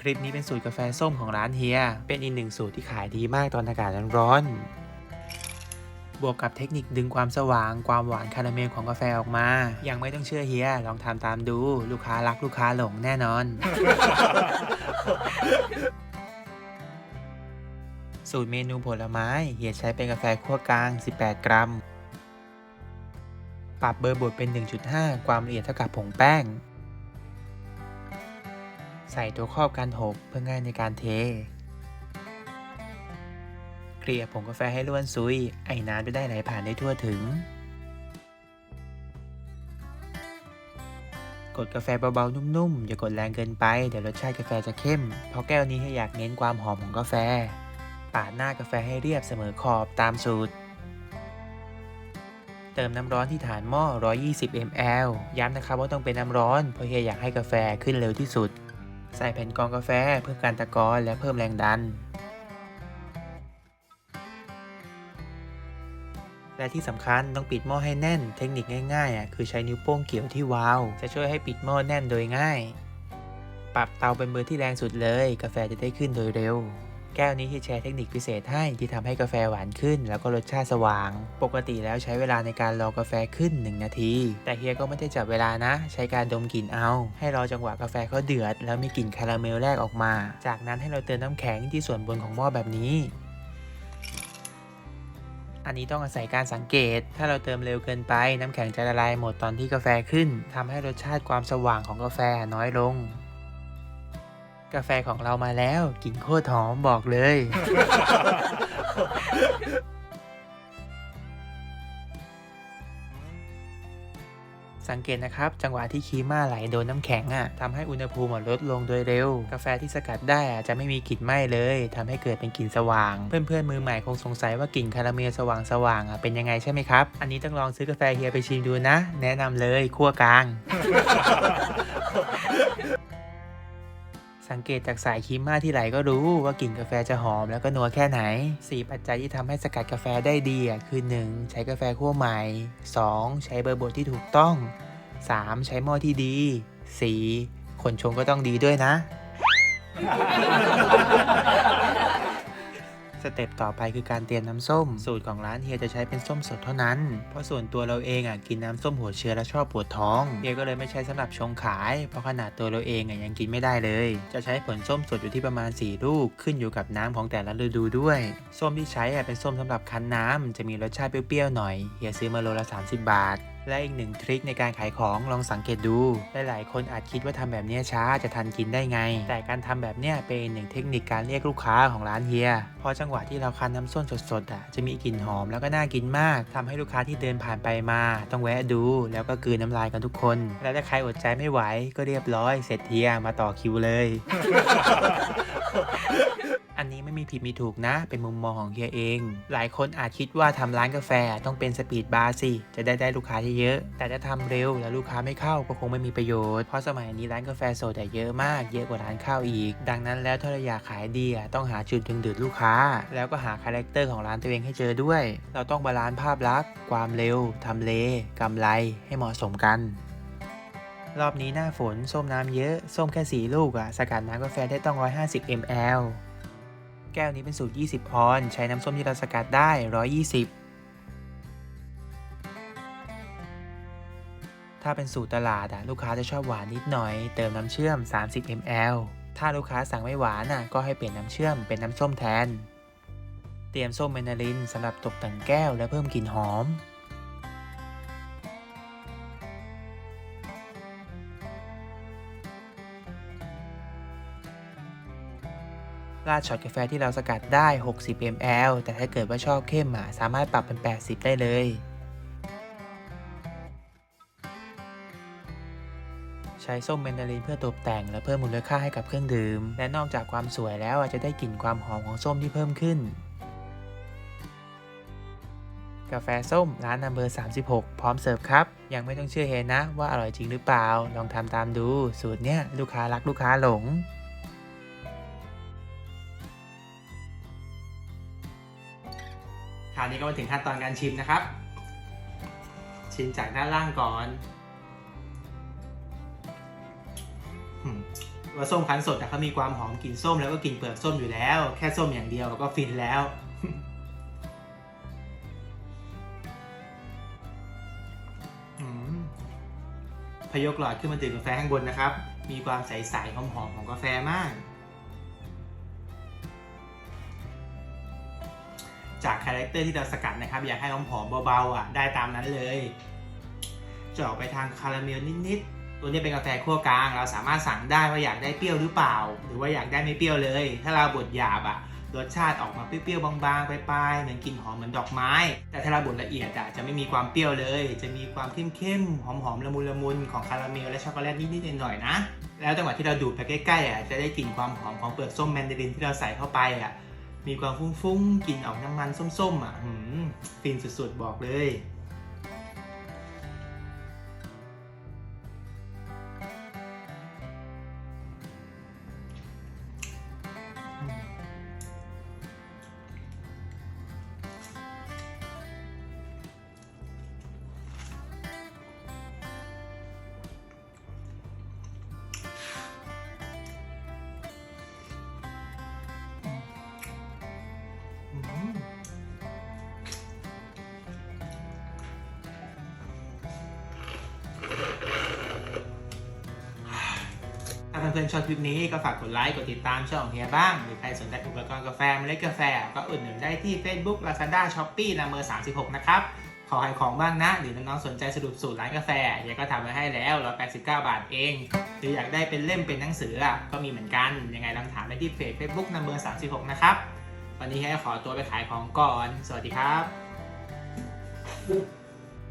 คลิปนี้เป็นสูตรกาแฟส้มของร้านเฮีย เป็นอีกหนึ่งสูตรที่ขายดีมากตอนอากาศร้อนๆบวกกับเทคนิคดึงความสว่าง ความหวานคาราเมลของกาแฟออกมา ยังไม่ต้องเชื่อเฮีย ลองทำตามดู ลูกค้ารักลูกค้าหลงแน่นอน สูตรเมนูผลไม้ เฮียใช้เป็นกาแฟคั่วกลาง 18 กรัม ปรับเบอร์บดเป็น 1.5 ความละเอียดเท่ากับผงแป้ง ใส่ตัวครอบกันหกเพื่อง่ายในการเท เกลี่ยผงกาแฟให้ล้วนซุย ไอ้น้ำจะได้ไหลผ่านได้ทั่วถึง กดกาแฟเบาๆ นุ่มๆ อย่ากดแรงเกินไป เดี๋ยวรสชาติกาแฟจะเข้ม เพราะแก้วนี้ให้อยากเน้นความหอมของกาแฟ ปาดหน้ากาแฟให้เรียบเสมอขอบตามสูตรเติมน้ำร้อนที่ฐานหม้อ 120 ml ย้ำนะครับว่าต้องเป็นน้ำร้อน เพราะเฮียอยากให้กาแฟขึ้นเร็วที่สุด ใส่แผ่นกรองกาแฟเพื่อการตะกอนและเพิ่มแรงดัน และที่สำคัญต้องปิดหม้อให้แน่น เทคนิคง่ายๆอะคือใช้นิ้วโป้งเกี่ยวที่วาล์วจะช่วยให้ปิดหม้อแน่นโดยง่าย ปรับเตาเป็นเบอร์ที่แรงสุดเลย กาแฟจะได้ขึ้นโดยเร็ว แก้วนี้ที่แชร์เทคนิคพิเศษให้ที่ทำให้กาแฟหวานขึ้น แล้วก็รสชาติสว่าง ปกติแล้วใช้เวลาในการรอกาแฟขึ้น 1 นาที แต่เฮียก็ไม่ได้จับเวลานะ ใช้การดมกลิ่นเอา ให้รอจังหวะกาแฟเขาเดือด แล้วมีกลิ่นคาราเมลแรกออกมา จากนั้นให้เราเติมน้ำแข็งที่ส่วนบนของหม้อแบบนี้อันนี้ต้องอาศัยการสังเกต ถ้าเราเติมเร็วเกินไป น้ำแข็งจะละลายหมดตอนที่กาแฟขึ้น ทำให้รสชาติความสว่างของกาแฟน้อยลง กาแฟของเรามาแล้วกลิ่นโคตรหอมบอกเลย สังเกตนะครับ จังหวะที่คีม่าไหลโดนน้ำแข็งอะทำให้อุณหภูมิลดลงโดยเร็ว กาแฟที่สกัดได้อะจะไม่มีกลิ่นไหม้เลยทำให้เกิดเป็นกลิ่นสว่าง เพื่อนๆมือใหม่คงสงสัยว่ากลิ่นคาราเมลสว่างๆอะเป็นยังไงใช่ไหมครับ อันนี้ต้องลองซื้อกาแฟเฮียไปชิมดูนะ แนะนำเลยคั่วกลาง สังเกตจากสายคีม่าที่ไหลก็รู้ว่ากลิ่นกาแฟจะหอมแล้วก็นัวแค่ไหน 4 ปัจจัยที่ทำให้สกัดกาแฟได้ดีอะคือ 1. ใช้กาแฟคั่วใหม่ 2. ใช้เบอร์บดที่ถูกต้อง 3. ใช้หม้อที่ดี 4. คนชงก็ต้องดีด้วยนะ สเต็ปต่อไปคือการเตรียมน้ำส้ม สูตรของร้านเฮียจะใช้เป็นส้มสดเท่านั้น เพราะส่วนตัวเราเองอะกินน้ำส้มหัวเชื้อแล้วชอบปวดท้องเฮียก็เลยไม่ใช้สำหรับชงขาย เพราะขนาดตัวเราเองอะยังกินไม่ได้เลย จะใช้ผลส้มสดอยู่ที่ประมาณ 4 ลูก ขึ้นอยู่กับน้ำของแต่ละฤดูด้วย ส้มที่ใช้อะเป็นส้มสำหรับคั้นน้ำจะมีรสชาติเปรี้ยวๆหน่อยเฮียซื้อมาโลละ 30 บาท และอีกหนึ่งทริคในการขายของลองสังเกตดู หลายๆ คนอาจคิดว่าทำแบบนี้ช้าจะทันกินได้ไง แต่การทำแบบนี้เป็นหนึ่งเทคนิคการเรียกลูกค้าของร้านเฮียพราะจังหวะที่เราคั้นน้ำส้มสดๆอะจะมีกลิ่นหอมแล้วก็น่ากินมากทำให้ลูกค้าที่เดินผ่านไปมา ต้องแวะดู แล้วก็กลืนน้ำลายกันทุกคน และถ้าใครอดใจไม่ไหวก็เรียบร้อยเสร็จเฮียมาต่อคิวเลย อันนี้ไม่มีผิดมีถูกนะ เป็นมุมมองของเฮียเอง หลายคนอาจคิดว่าทำร้านกาแฟต้องเป็นสปีดบาร์สิ จะได้ได้ลูกค้าเยอะ แต่ถ้าทำเร็วแล้วลูกค้าไม่เข้าก็คงไม่มีประโยชน์ เพราะสมัยนี้ร้านกาแฟสดเยอะมาก เยอะกว่าร้านข้าวอีก ดังนั้นแล้วถ้าเราอยากขายดีต้องหาจุดดึงดูดลูกค้า แล้วก็หาคาแรคเตอร์ของร้านตัวเองให้เจอด้วย เราต้องบาลานซ์ภาพลักษณ์ความเร็วทำเลกำไรให้เหมาะสมกันรอบนี้หน้าฝน ส้มน้ำเยอะ ส้มแค่4ลูกอะสกัดน้ำกาแฟได้ต้อง 150 ml แก้วนี้เป็นสูตร 20 ออน ใช้น้ำส้มที่เราสกัดได้ 120 ถ้าเป็นสูตรตลาดอะลูกค้าจะชอบหวานนิดหน่อย เติมน้ำเชื่อม 30 ml ถ้าลูกค้าสั่งไม่หวานอะก็ให้เปลี่ยนน้ำเชื่อมเป็นน้ำส้มแทน เตรียมส้มเมนาลินสำหรับตกแต่งแก้วและเพิ่มกลิ่นหอม ราดช็อตกาแฟที่เราสกัดได้ 60 ml แต่ถ้าเกิดว่าชอบเข้มอะสามารถปรับเป็น 80 ได้เลยใช้ส้มเมนดารินเพื่อตกแต่งและเพิ่มมูลค่าให้กับเครื่องดื่ม และนอกจากความสวยแล้วอะจะได้กลิ่นความหอมของส้มที่เพิ่มขึ้น กาแฟส้มร้านนัมเบอร์ 36 พร้อมเสิร์ฟครับ ยังไม่ต้องเชื่อเฮนะว่าอร่อยจริงหรือเปล่า ลองทำตามดู สูตรเนี้ยลูกค้ารักลูกค้าหลง ราวนี้ก็มาถึงขั้นตอนการชิมนะครับ ชิมจากด้านล่างก่อนว่าส้มคั้นสดอะเขามีความหอมกลิ่นส้มแล้วก็กลิ่นเปลือกส้มอยู่แล้ว แค่ส้มอย่างเดียวก็ฟินแล้ว พยกหลอดขึ้นมาดื่มกาแฟข้างบนนะครับ มีความใสๆหอมๆของกาแฟมากากคาแรคเตอร์ที่เราสกัดนะครับ อยากให้หอมๆเบาๆอะได้ตามนั้นเลยจะออกไปทางคาราเมลนิดๆ ตัวนี้เป็นกาแฟคั่วกลาง เราสามารถสั่งได้ว่าอยากได้เปรี้ยวหรือเปล่าหรือว่าอยากได้ไม่เปรี้ยวเลย ถ้าเราบดหยาบอะรสชาติออกมาเปรี้ยวๆบางๆไปๆเหมือนกลิ่นหอมเหมือนดอกไม้ แต่ถ้าเราบดละเอียดอะจะไม่มีความเปรี้ยวเลย จะมีความเข้มๆหอมๆละมุนละมุนๆของคาราเมลและช็อกโกแลตนิดๆหน่อยๆนะ แล้วจังหวะที่เราดูดไปใกล้ๆอะจะได้กลิ่นความหอมของเปลือกส้มแมนดารินที่เราใส่เข้าไปอะ มีความฟุ้งๆกลิ่นออกน้ำมันส้มๆอะหืมฟินสุดๆบอกเลย ถ้าเพื่อนๆชอบคลิปนี้ก็ฝากกดไลค์ กดติดตามช่องเฮียบ้าง หรือใครสนใจอุปกรณ์กาแฟเมล็ดกาแฟ ก็อุดหนุนได้ที่ Facebook Lazada Shopee นาเมอร์36 นะครับ ขอให้ของบ้างนะ หรือน้องๆสนใจสรุปสูตรร้านกาแฟเฮียก็ทำไว้ให้แล้ว189 บาทเอง หรืออยากได้เป็นเล่มเป็นหนังสืออะก็มีเหมือนกัน ยังไงลองถามได้ที่เพจ Facebook นาเมอร์36 นะครับ วันนี้ให้ขอตัวไปขายของก่อน สวัสดีครับ